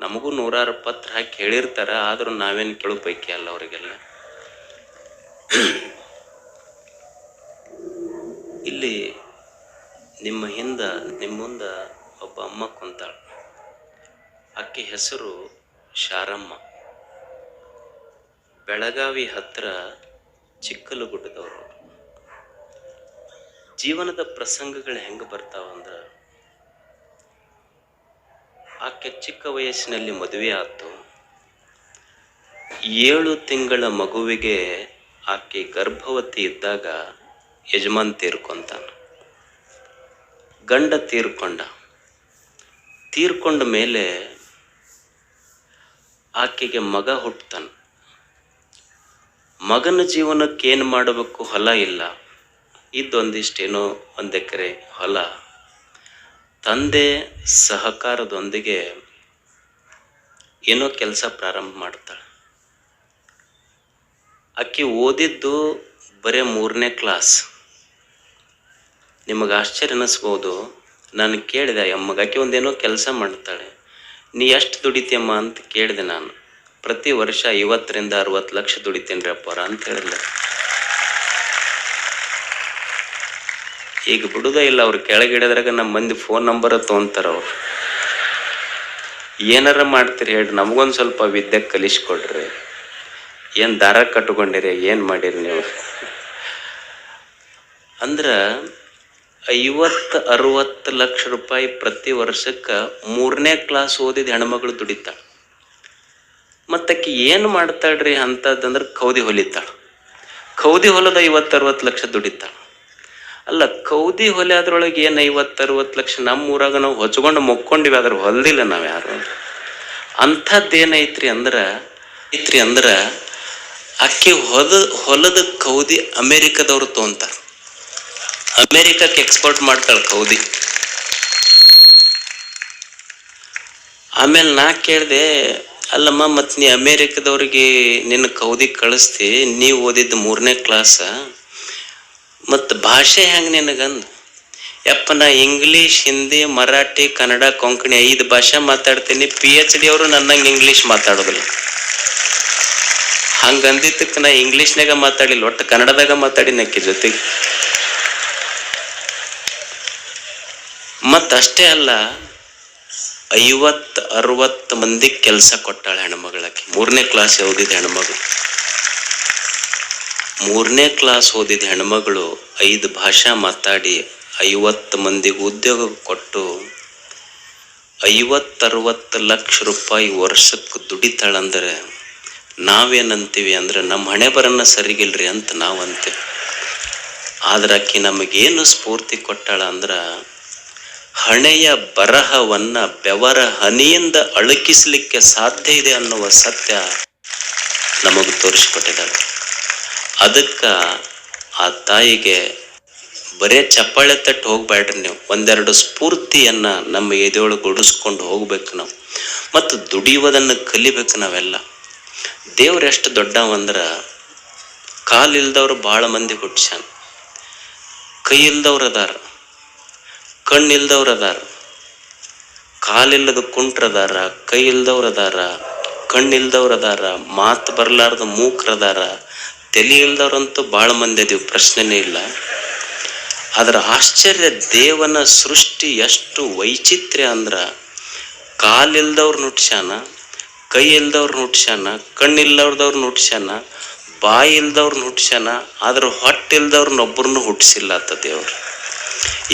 ನಮಗೂ ನೂರಾರು ಪತ್ರ ಹಾಕಿ ಹೇಳಿರ್ತಾರೆ, ಆದರೂ ನಾವೇನು ಕೇಳೋ ಪೈಕಿ ಅಲ್ಲ ಅವರಿಗೆಲ್ಲ. ಇಲ್ಲಿ ನಿಮ್ಮ ಹಿಂದ, ನಿಮ್ಮ ಮುಂದ ಒಬ್ಬ ಅಮ್ಮ ಕುಂತಾಳ. ಆಕೆ ಹೆಸರು ಶಾರಮ್ಮ. ಬೆಳಗಾವಿ ಹತ್ರ ಚಿಕ್ಕಲಗುಡ್ಡದವರು. ಜೀವನದ ಪ್ರಸಂಗಗಳು ಹೆಂಗೆ ಬರ್ತಾವ ಅಂದ್ರೆ ಆಕೆ ಚಿಕ್ಕ ವಯಸ್ಸಿನಲ್ಲಿ ಮದುವೆ ಆಯ್ತು ಏಳು ತಿಂಗಳ ಮಗುವಿಗೆ ಆಕೆ ಗರ್ಭವತಿ ಇದ್ದಾಗ ಯಜಮಾನ್ ತೀರ್ಕೊಂತ ಗಂಡ ತೀರ್ಕೊಂಡ. ತೀರ್ಕೊಂಡ ಮೇಲೆ ಆಕೆಗೆ ಮಗ ಹುಟ್ಟತಾನ ಮಗನ ಜೀವನಕ್ಕೆ ಏನು ಮಾಡಬೇಕು ಹೊಲ ಇಲ್ಲ. ಇದ್ದೊಂದಿಷ್ಟೇನೋ ಒಂದು ಎಕರೆ ಹೊಲ ತಂದೆ ಸಹಕಾರದೊಂದಿಗೆ ಏನೋ ಕೆಲಸ ಪ್ರಾರಂಭ ಮಾಡ್ತಾಳೆ. ಆಕೆ ಓದಿದ್ದು ಬರೇ ಮೂರನೇ ಕ್ಲಾಸ್ ನಿಮಗೆ ಆಶ್ಚರ್ಯ ಅನ್ನಿಸ್ಬೋದು ನಾನು ಕೇಳಿದೆ ಅಮ್ಮಗೆ ಆಕೆ ಒಂದೇನೋ ಕೆಲಸ ಮಾಡ್ತಾಳೆ. ನೀ ಎಷ್ಟು ದುಡಿತೀಯಮ್ಮ? ಅಂತ ಕೇಳಿದೆ ನಾನು. ಪ್ರತಿ ವರ್ಷ ಐವತ್ತರಿಂದ ಅರವತ್ತು ಲಕ್ಷ ದುಡಿತೀನಿ ರೀ ಅಪ್ಪಾರ, ಅಂತ ಹೇಳಿಲ್ಲ ಈಗ ಬಿಡುದ ಇಲ್ಲ ಅವ್ರು ಕೆಳಗಿಡದ್ರಾಗ ನಮ್ಮ ಮಂದಿ ಫೋನ್ ನಂಬರ್ ತೊಗೊಂತಾರ ಅವ್ರು. ಏನಾರ ಮಾಡ್ತೀರಿ ಹೇಳ್ರಿ, ನಮಗೊಂದು ಸ್ವಲ್ಪ ವಿದ್ಯೆ ಕಲಿಸ್ಕೊಡ್ರಿ. ಏನು ದಾರ ಕಟ್ಕೊಂಡಿರಿ, ಏನು ಮಾಡಿರಿ ನೀವು? ಅಂದ್ರೆ ಐವತ್ತು ಅರವತ್ತು ಲಕ್ಷ ರೂಪಾಯಿ ಪ್ರತಿ ವರ್ಷಕ್ಕೆ ಮೂರನೇ ಕ್ಲಾಸ್ ಓದಿದ ಹೆಣ್ಮಗಳು ದುಡಿತಾಳೆ. ಮತ್ತಾಕಿ ಏನು ಮಾಡ್ತಾಳ್ರಿ ಅಂತದಂದ್ರೆ ಕೌದಿ ಹೊಲಿತಾಳೆ. ಕೌದಿ ಹೊಲದ ಐವತ್ತು ಅರವತ್ತು ಲಕ್ಷ ದುಡಿತಾಳೆ. ಅಲ್ಲ, ಕೌದಿ ಹೊಲೆ ಅದ್ರೊಳಗೆ ಏನು ಐವತ್ತು, ಅರವತ್ತು ಲಕ್ಷ ನಮ್ಮ ಊರಾಗ ನಾವು ಹೊಚ್ಕೊಂಡು ಮೊಕ್ಕೊಂಡಿವಿ ಅದ್ರ ಹೊಲ್ದಿಲ್ಲ ನಾವು ಯಾರು? ಅಂಥದ್ದೇನೈತ್ರಿ ಅಂದ್ರೆ, ಐತ್ರಿ ಅಂದ್ರೆ, ಅಕ್ಕಿ ಹೊದ, ಹೊಲದ ಕೌದಿ ಅಮೇರಿಕದವ್ರು ತೊಗೊಂತಾರೆ ಅಮೇರಿಕಕ್ಕೆ ಎಕ್ಸ್ಪೋರ್ಟ್ ಮಾಡ್ತಾಳೆ ಕೌದಿ. ಆಮೇಲೆ ನಾ ಕೇಳಿದೆ, ಅಲ್ಲಮ್ಮ ಮತ್ತು ನೀ ಅಮೇರಿಕದವ್ರಿಗೆ ನಿನ್ನ ಕೌದಿ ಕಳಿಸ್ತಿ, ನೀವು ಓದಿದ್ದು ಮೂರನೇ ಕ್ಲಾಸ ಮತ್ತು ಭಾಷೆ ಹೆಂಗೆ ನಿನಗಂದು? ಯಪ್ಪ, ನಾ ಇಂಗ್ಲೀಷ್ ಹಿಂದಿ ಮರಾಠಿ ಕನ್ನಡ ಕೊಂಕಣಿ ಐದು ಭಾಷೆ ಮಾತಾಡ್ತೀನಿ. ಪಿ ಎಚ್ ಡಿ ಅವರು ನನ್ನಂಗೆ ಇಂಗ್ಲೀಷ್ ಮಾತಾಡೋದಿಲ್ಲ. ಹಂಗಂದಿದ್ದಕ್ಕೆ ನಾ ಇಂಗ್ಲೀಷ್ನಾಗ ಮಾತಾಡಿಲ್ಲ, ಒಟ್ಟು ಕನ್ನಡದಾಗ ಮಾತಾಡಿ ನಕ್ಕಿ ಜೊತೆಗೆ. ಮತ್ತಷ್ಟೇ ಅಲ್ಲ, ಐವತ್ತು, ಅರವತ್ತು ಮಂದಿಗೆ ಕೆಲಸ ಕೊಟ್ಟಾಳೆ ಹೆಣ್ಮಗಳಾಕಿ ಮೂರನೇ ಕ್ಲಾಸ್ ಯಾವುದಿದೆ ಹೆಣ್ಮಗಳು. ಮೂರನೇ ಕ್ಲಾಸ್ ಓದಿದ ಹೆಣ್ಮಗಳು ಐದು ಭಾಷಾ ಮಾತಾಡಿ ಐವತ್ತು ಮಂದಿಗೆ ಉದ್ಯೋಗ ಕೊಟ್ಟು ಐವತ್ತರವತ್ತು ಲಕ್ಷ ರೂಪಾಯಿ ವರ್ಷಕ್ಕೆ ದುಡಿತಾಳಂದ್ರೆ ನಾವೇನಂತೀವಿ ಅಂದ್ರೆ ನಮ್ಮ ಹಣೆ ಬರನ್ನ ಸರಿಗಿಲ್ರಿ ಅಂತ ನಾವು ಅಂತೀವಿ ಆದ್ರೆ ಆಕಿ ನಮಗೇನು ಸ್ಫೂರ್ತಿ ಕೊಟ್ಟಾಳ ಅಂದ್ರೆ ಹಣೆಯ ಬರಹವನ್ನ ಬೆವರ ಹನಿಯಿಂದ ಅಳಕಿಸಲಿಕ್ಕೆ ಸಾಧ್ಯ ಇದೆ ಅನ್ನುವ ಸತ್ಯ ನಮಗೆ ತೋರಿಸ್ಕೊಟ್ಟಿದ್ದಾಳೆ. ಅದಕ್ಕ ಆ ತಾಯಿಗೆ ಬರೇ ಚಪ್ಪಾಳೆ ತಟ್ಟು ಹೋಗ್ಬೇಡ್ರಿ ನೀವು. ಒಂದೆರಡು ಸ್ಫೂರ್ತಿಯನ್ನ ನಮ್ಮ ಎದೆಯೊಳಗೆ ಉಡಿಸ್ಕೊಂಡು ಹೋಗ್ಬೇಕು ನಾವು. ಮತ್ತು ದುಡಿಯುವುದನ್ನು ಕಲಿಬೇಕು ನಾವೆಲ್ಲ. ದೇವ್ರು ಎಷ್ಟು ದೊಡ್ಡವಂದ್ರೆ ಕಾಲಿಲ್ದವ್ರು ಭಾಳ ಮಂದಿ ಹುಟ್ಸ್ಯಾನ. ಕೈ ಇಲ್ದವ್ರು ಅದಾರ. ಕಣ್ಣಿಲ್ದವ್ರು ಅದಾರ. ಕಾಲಿಲ್ಲದ ಕುಂಟ್ರದಾರ ಕೈ ಇಲ್ದವ್ರು ಅದಾರ ಕಣ್ಣಿಲ್ದವ್ರು ಅದಾರ, ಮಾತು ಬರ್ಲಾರ್ದ ಮೂಕ್ರದಾರ ತಲೆ ಇಲ್ದವ್ರಂತೂ ಭಾಳ ಮಂದಿ ಅದೀವಿ ಪ್ರಶ್ನೆನೇ ಇಲ್ಲ. ಅದರ ಆಶ್ಚರ್ಯ, ದೇವನ ಸೃಷ್ಟಿ ಎಷ್ಟು ವೈಚಿತ್ರ್ಯ ಅಂದ್ರ, ಕಾಲಿಲ್ದವ್ರು ನುಟ್ಸ್ಯಾನ ಕೈ ಇಲ್ದವ್ರು ನುಟ್ಸ್ಯಾನ, ಕಣ್ಣಿಲ್ದವ್ರದವ್ರು ನುಟ್ಸ್ಯಾನ ಬಾಯಿ ಇಲ್ದವ್ರು ಹುಟ್ಸ್ಯಾನ ಆದ್ರೆ ಹೊಟ್ಟಿಲ್ದವ್ರನ್ನೊಬ್ಬರನ್ನು ಹುಟ್ಟಿಸಿಲ್ಲ ಅತ್ತ ದೇವ್ರು.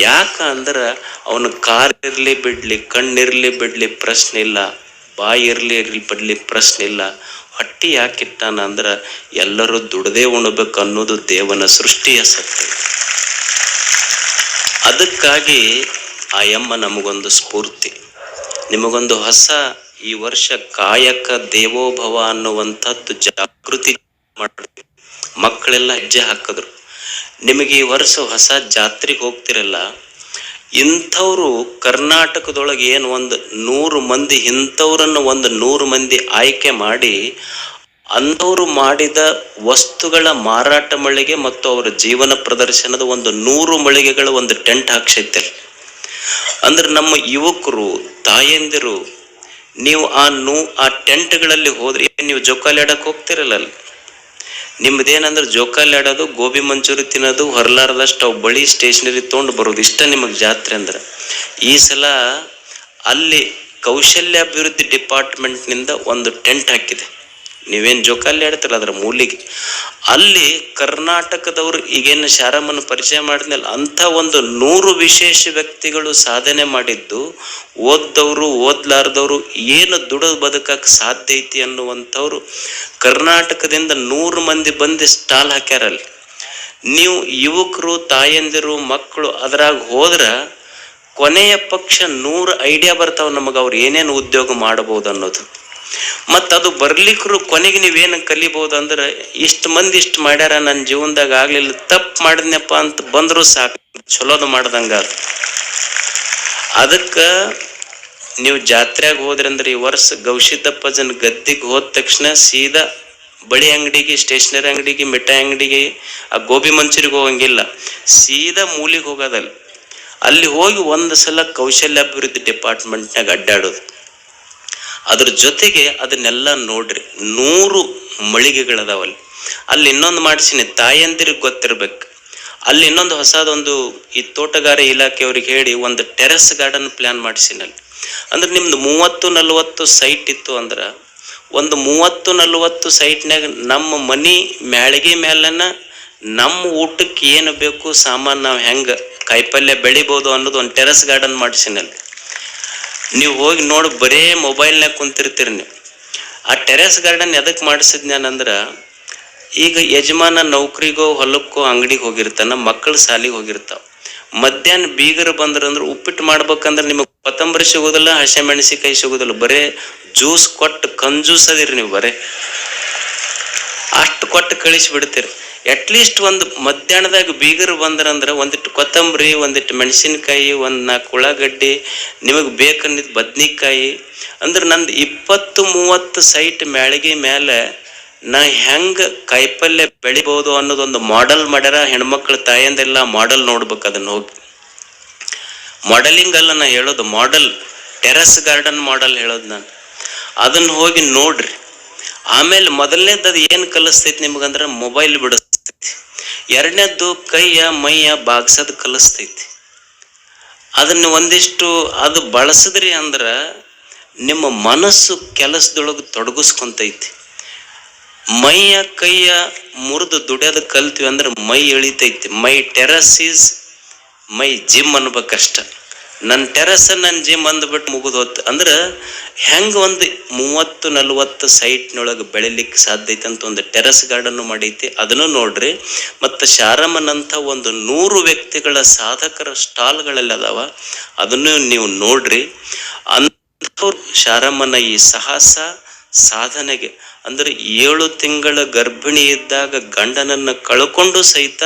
ಯಾಕ ಅಂದ್ರೆ, ಅವನು ಕಾರ್ ಇರ್ಲಿ ಬಿಡ್ಲಿ, ಕಣ್ಣಿರ್ಲಿ ಬಿಡ್ಲಿ ಪ್ರಶ್ನೆ ಇಲ್ಲ ಬಾಯಿ ಇರಲಿ ಇರಲಿ ಬಿಡ್ಲಿ ಪ್ರಶ್ನೆ ಇಲ್ಲ ಹೊಟ್ಟಿ ಯಾಕಿಟ್ಟಾನ ಅಂದ್ರೆ ಎಲ್ಲರೂ ದುಡದೇ ಉಣಬೇಕು ಅನ್ನೋದು ದೇವನ ಸೃಷ್ಟಿಯ ಸತ್ಯ. ಅದಕ್ಕಾಗಿ ಆ ಯಮ್ಮ ನಮಗೊಂದು ಸ್ಫೂರ್ತಿ. ನಿಮಗೊಂದು ಹೊಸ ಈ ವರ್ಷ ಕಾಯಕ ದೇವೋಭವ ಅನ್ನುವಂಥದ್ದು ಜಾಗೃತಿ ಮಾಡಿ ಮಕ್ಕಳೆಲ್ಲ ಹೆಜ್ಜೆ ಹಾಕಿದ್ರು. ನಿಮಗೆ ಈ ವರ್ಷ ಹೊಸ ಜಾತ್ರೆಗೆ ಹೋಗ್ತಿರಲ್ಲ ಇಂಥವ್ರು ಕರ್ನಾಟಕದೊಳಗೆ ಏನು ಒಂದು ನೂರು ಮಂದಿ, ಇಂಥವ್ರನ್ನು ಒಂದು ನೂರು ಮಂದಿ ಆಯ್ಕೆ ಮಾಡಿ ಅಂಥವ್ರು ಮಾಡಿದ ವಸ್ತುಗಳ ಮಾರಾಟ ಮಳಿಗೆ ಮತ್ತು ಅವರ ಜೀವನ ಪ್ರದರ್ಶನದ ಒಂದು ನೂರು ಮಳಿಗೆಗಳ ಒಂದು ಟೆಂಟ್ ಹಾಕ್ಸೈತೆ ಅಂದ್ರೆ ನಮ್ಮ ಯುವಕರು, ತಾಯಂದಿರು, ನೀವು ಆ ನೂ, ಆ ಟೆಂಟ್ಗಳಲ್ಲಿ ಹೋದ್ರೆ ನೀವು ಜೋಕಾಲಿ ಆಡಕ್ಕೆ ಹೋಗ್ತಿರಲ್ಲ ನಿಮ್ದೇನಂದ್ರೆ ಜೋಕಾಲಿ ಆಡೋದು, ಗೋಬಿ ಮಂಚೂರಿ ತಿನ್ನೋದು, ಹೊರಲಾರದಷ್ಟು ಅವು ಬಳಿ ಸ್ಟೇಷನರಿ ತೊಗೊಂಡು ಬರೋದು. ಇಷ್ಟ ನಿಮಗೆ ಜಾತ್ರೆ ಅಂದ್ರೆ. ಈ ಸಲ ಅಲ್ಲಿ ಕೌಶಲ್ಯಾಭಿವೃದ್ಧಿ ಡಿಪಾರ್ಟ್ಮೆಂಟ್ನಿಂದ ಒಂದು ಟೆಂಟ್ ಹಾಕಿದೆ. ನೀವೇನು ಜೋಕಾಲಿ ಆಡ್ತಿರಲ್ಲ ಅದರ ಮೂಲಿಗೆ. ಅಲ್ಲಿ ಕರ್ನಾಟಕದವರು ಈಗೇನು ಶಾರಮ್ಮನ ಪರಿಚಯ ಮಾಡಿದ್ಮೇಲೆ ಅಂಥ ಒಂದು ನೂರು ವಿಶೇಷ ವ್ಯಕ್ತಿಗಳು ಸಾಧನೆ ಮಾಡಿದ್ದು, ಓದ್ದವರು, ಓದ್ಲಾರ್ದವರು ಏನು ದುಡ ಬದುಕಕ್ಕೆ ಸಾಧ್ಯ ಐತಿ ಅನ್ನುವಂಥವ್ರು ಕರ್ನಾಟಕದಿಂದ ನೂರು ಮಂದಿ ಬಂದು ಸ್ಟಾಲ್ ಹಾಕ್ಯಾರಲ್ಲಿ. ನೀವು ಯುವಕರು, ತಾಯಂದಿರು, ಮಕ್ಕಳು ಅದ್ರಾಗ ಹೋದ್ರ ಕೊನೆಯ ಪಕ್ಷ ನೂರು ಐಡಿಯಾ ಬರ್ತಾವ ನಮಗೆ ಅವ್ರು ಏನೇನು ಉದ್ಯೋಗ ಮಾಡಬಹುದು ಅನ್ನೋದು. ಮತ್ತು ಅದು ಬರ್ಲಿಕ್ಕರು ಕೊನೆಗೆ ನೀವೇನು ಕಲಿಬಹುದು ಅಂದ್ರೆ ಇಷ್ಟು ಮಂದಿ ಇಷ್ಟು ಮಾಡ್ಯಾರ ನನ್ನ ಜೀವನದಾಗ ಆಗ್ಲಿಲ್ಲ, ತಪ್ಪು ಮಾಡಿದ್ನಪ್ಪ ಅಂತ ಬಂದರೂ ಸಾಕು. ಚಲೋದು ಮಾಡ್ದಂಗ ಅದಕ್ಕೆ ನೀವು ಜಾತ್ರೆಗೆ ಹೋದ್ರಿ ಅಂದ್ರೆ ಈ ವರ್ಷ ಗೌಶಿದ್ದಪ್ಪಜನ್ ಗದ್ದಿಗೆ ಹೋದ ತಕ್ಷಣ ಸೀದಾ ಬಳಿ ಅಂಗಡಿಗೆ, ಸ್ಟೇಷನರಿ ಅಂಗಡಿಗೆ ಮಿಠಾಯಿ ಅಂಗಡಿಗೆ, ಆ ಗೋಬಿ ಮಂಚೂರಿಗೆ ಹೋಗಂಗಿಲ್ಲ. ಸೀದಾ ಮೂಲಿಗೆ ಹೋಗೋದಲ್ಲಿ. ಅಲ್ಲಿ ಹೋಗಿ ಒಂದು ಸಲ ಕೌಶಲ್ಯಾಭಿವೃದ್ಧಿ ಡಿಪಾರ್ಟ್ಮೆಂಟ್ನಾಗ ಅಡ್ಡಾಡೋದು. ಅದ್ರ ಜೊತೆಗೆ ಅದನ್ನೆಲ್ಲ ನೋಡ್ರಿ. ನೂರು ಮಳಿಗೆಗಳದಾವಲ್ಲಿ. ಅಲ್ಲಿ ಇನ್ನೊಂದು ಮಾಡಿಸಿನಿ ತಾಯಂದಿರಿಗೆ ಗೊತ್ತಿರ್ಬೇಕು. ಅಲ್ಲಿ ಇನ್ನೊಂದು ಹೊಸದೊಂದು ಈ ತೋಟಗಾರಿಕೆ ಇಲಾಖೆಯವ್ರಿಗೆ ಹೇಳಿ ಒಂದು ಟೆರೆಸ್ ಗಾರ್ಡನ್ ಪ್ಲಾನ್ ಮಾಡಿಸಿನಲ್ಲಿ ಅಂದ್ರೆ ನಿಮ್ದು ಮೂವತ್ತು ನಲ್ವತ್ತು ಸೈಟ್ ಇತ್ತು ಅಂದ್ರೆ, ಒಂದು ಮೂವತ್ತು ನಲವತ್ತು ಸೈಟ್ನಾಗ ನಮ್ಮ ಮನಿ ಮ್ಯಾಳಿಗೆ ಮೇಲನ ನಮ್ಮ ಊಟಕ್ಕೆ ಏನು ಬೇಕು ಸಾಮಾನು ನಾವು ಹೆಂಗೆ ಕಾಯಿಪಲ್ಯ ಬೆಳಿಬೋದು ಅನ್ನೋದು ಒಂದು ಟೆರೆಸ್ ಗಾರ್ಡನ್ ಮಾಡಿಸಿನಿ ಅಲ್ಲಿ. ನೀವು ಹೋಗಿ ನೋಡಿ, ಬರೇ ಮೊಬೈಲ್ನಾಗ ಕುಂತಿರ್ತೀರಿ ನೀವು. ಆ ಟೆರೆಸ್ ಗಾರ್ಡನ್ ಎದಕ್ಕೆ ಮಾಡಿಸಿದ್ನ್ಯಾನಂದ್ರೆ ಈಗ ಯಜಮಾನ ನೌಕರಿಗೋ, ಹೊಲಕ್ಕೋ, ಅಂಗಡಿಗೆ ಹೋಗಿರ್ತಾನ, ಮಕ್ಕಳು ಸಾಲಿಗೆ ಹೋಗಿರ್ತಾವ. ಮಧ್ಯಾಹ್ನ ಬೀಗರು ಬಂದ್ರಂದ್ರೆ ಉಪ್ಪಿಟ್ಟು ಮಾಡ್ಬೇಕಂದ್ರೆ ನಿಮಗೆ ಕೊತ್ತಂಬರಿ ಸಿಗೋದಿಲ್ಲ ಹಸಿಮೆಣಸಿಕಾಯಿ ಸಿಗೋದಿಲ್ಲ, ಬರೇ ಜ್ಯೂಸ್ ಕೊಟ್ಟು ಕಂಜೂಸ್ ಅದಿರಿ ನೀವು ಬರೇ. ಅಷ್ಟು ಕೊಟ್ಟು ಕಳಿಸಿ ಬಿಡ್ತೀರಿ ಅಟ್ಲೀಸ್ಟ್ ಒಂದು ಮಧ್ಯಾಹ್ನದಾಗ ಬೀಗರು ಬಂದ್ರಂದ್ರೆ ಒಂದಿಟ್ಟು ಕೊತ್ತಂಬರಿ, ಒಂದಿಟ್ಟು ಮೆಣಸಿನಕಾಯಿ, ಒಂದು ನಾಲ್ಕು ಉಳ್ಳಾಗಡ್ಡಿ, ನಿಮಗೆ ಬೇಕನ್ನಿದ್ ಬದ್ನಿಕಾಯಿ. ಅಂದ್ರೆ ನಂದು ಇಪ್ಪತ್ತು ಮೂವತ್ತು ಸೈಟ್ ಮ್ಯಾಳಿಗೆ ಮೇಲೆ ನಾ ಹೆಂಗೆ ಕಾಯಿಪಲ್ಯ ಬೆಳಿಬೋದು ಅನ್ನೋದೊಂದು ಮಾಡೆಲ್ ಮಾಡ್ಯಾರ ಹೆಣ್ಮಕ್ಳ ತಾಯಂದೆಲ್ಲ ಮಾಡೆಲ್ ನೋಡ್ಬೇಕು ಅದನ್ನ ಹೋಗಿ. ಮಾಡೆಲಿಂಗ್ ಅಲ್ಲ ನಾ ಹೇಳೋದು ಮಾಡೆಲ್ ಟೆರಸ್ ಗಾರ್ಡನ್ ಮಾಡೆಲ್ ಹೇಳೋದು ನಾನು. ಅದನ್ನ ಹೋಗಿ ನೋಡ್ರಿ. ಆಮೇಲೆ ಮೊದಲನೇದ ಅದು ಏನು ಕಲಿಸ್ತೈತಿ ನಿಮ್ಗಂದ್ರೆ ಮೊಬೈಲ್ ಬಿಡಿಸ್ತೈತಿ ಎರಡನೇದ್ದು ಕೈಯ ಮೈಯ ಬಾಗ್ಸೋದು ಕಲಿಸ್ತೈತಿ. ಅದನ್ನು ಒಂದಿಷ್ಟು ಅದು ಬಳಸಿದ್ರಿ ಅಂದ್ರೆ ನಿಮ್ಮ ಮನಸ್ಸು ಕೆಲಸದೊಳಗೆ ತೊಡಗಿಸ್ಕೊಂತೈತಿ. ಮೈಯ ಕೈಯ ಮುರಿದು ದುಡಿಯೋದು ಕಲ್ತೀವಿ ಅಂದ್ರೆ ಮೈ ಎಳಿತೈತಿ. My terrace is my gym ಅನ್ಬೇಕಷ್ಟ. ನನ್ನ ಟೆರಸ್ ನನ್ನ ಜಿಮ್ ಅಂದ್ಬಿಟ್ಟು ಮುಗಿದು ಹೊತ್ತು ಅಂದ್ರೆ ಹೆಂಗೆ ಒಂದು ಮೂವತ್ತು ನಲವತ್ತು ಸೈಟ್ನೊಳಗೆ ಬೆಳಿಲಿಕ್ಕೆ ಸಾಧ್ಯ ಐತೆ ಅಂತ ಒಂದು ಟೆರಸ್ ಗಾರ್ಡನ್ ಮಾಡೈತಿ, ಅದನ್ನು ನೋಡ್ರಿ. ಮತ್ತು ಶಾರಮ್ಮನಂಥ ಒಂದು ನೂರು ವ್ಯಕ್ತಿಗಳ ಸಾಧಕರ ಸ್ಟಾಲ್ಗಳೆಲ್ಲ ಅದಾವ, ಅದನ್ನು ನೀವು ನೋಡ್ರಿ. ಅಂಥವ್ರು ಶಾರಮ್ಮನ ಈ ಸಾಹಸ ಸಾಧನೆಗೆ. ಅಂದರೆ ಏಳು ತಿಂಗಳ ಗರ್ಭಿಣಿ ಇದ್ದಾಗ ಗಂಡನನ್ನ ಕಳ್ಕೊಂಡು ಸಹಿತ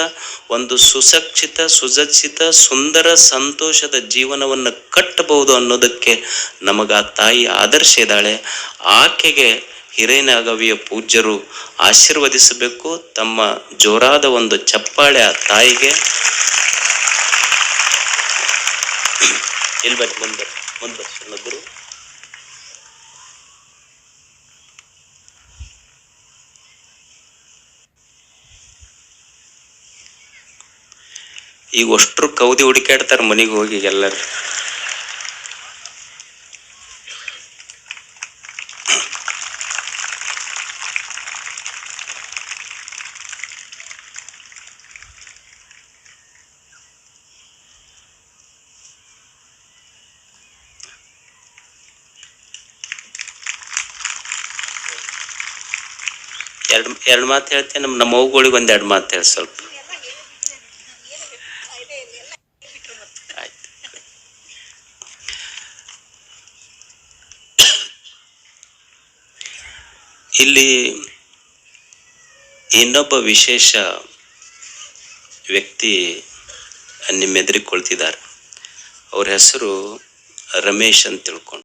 ಒಂದು ಸುಸಕ್ಷಿತ, ಸುಸಜ್ಜಿತ, ಸುಂದರ, ಸಂತೋಷದ ಜೀವನವನ್ನು ಕಟ್ಟಬಹುದು ಅನ್ನೋದಕ್ಕೆ ನಮಗ ಆ ತಾಯಿ ಆದರ್ಶ ಇದ್ದಾಳೆ. ಆಕೆಗೆ ಹಿರೇನಾಗವಿಯ ಪೂಜ್ಯರು ಆಶೀರ್ವದಿಸಬೇಕು. ತಮ್ಮ ಜೋರಾದ ಒಂದು ಚಪ್ಪಾಳೆ ಆ ತಾಯಿಗೆ. ಇಲ್ಬೇಕು ಮುಂದೆ ಮುಂದೆ. ಗುರು ಈಗ ಅಷ್ಟ್ರು ಕೌದಿ ಹುಡುಕಾಡ್ತಾರ ಮನೆಗೆ ಹೋಗಿ ಎಲ್ಲರೂ. ಎರಡು ಎರಡು ಮಾತು ಹೇಳ್ತೇನೆ, ನಮ್ಮ ನಮ್ಮ ಅವ್ಗಳಿಗೆ ಒಂದ್ ಎರಡು ಮಾತು ಹೇಳಿ ಸ್ವಲ್ಪ. ಇಲ್ಲಿ ಇನ್ನೊಬ್ಬ ವಿಶೇಷ ವ್ಯಕ್ತಿ ನಿಮ್ಮ ಎದುರಿಗೆ ಕುಳಿತಿದ್ದಾರೆ. ಅವ್ರ ಹೆಸರು ರಮೇಶ್ ಅಂತ ತಿಳ್ಕೊಂಡು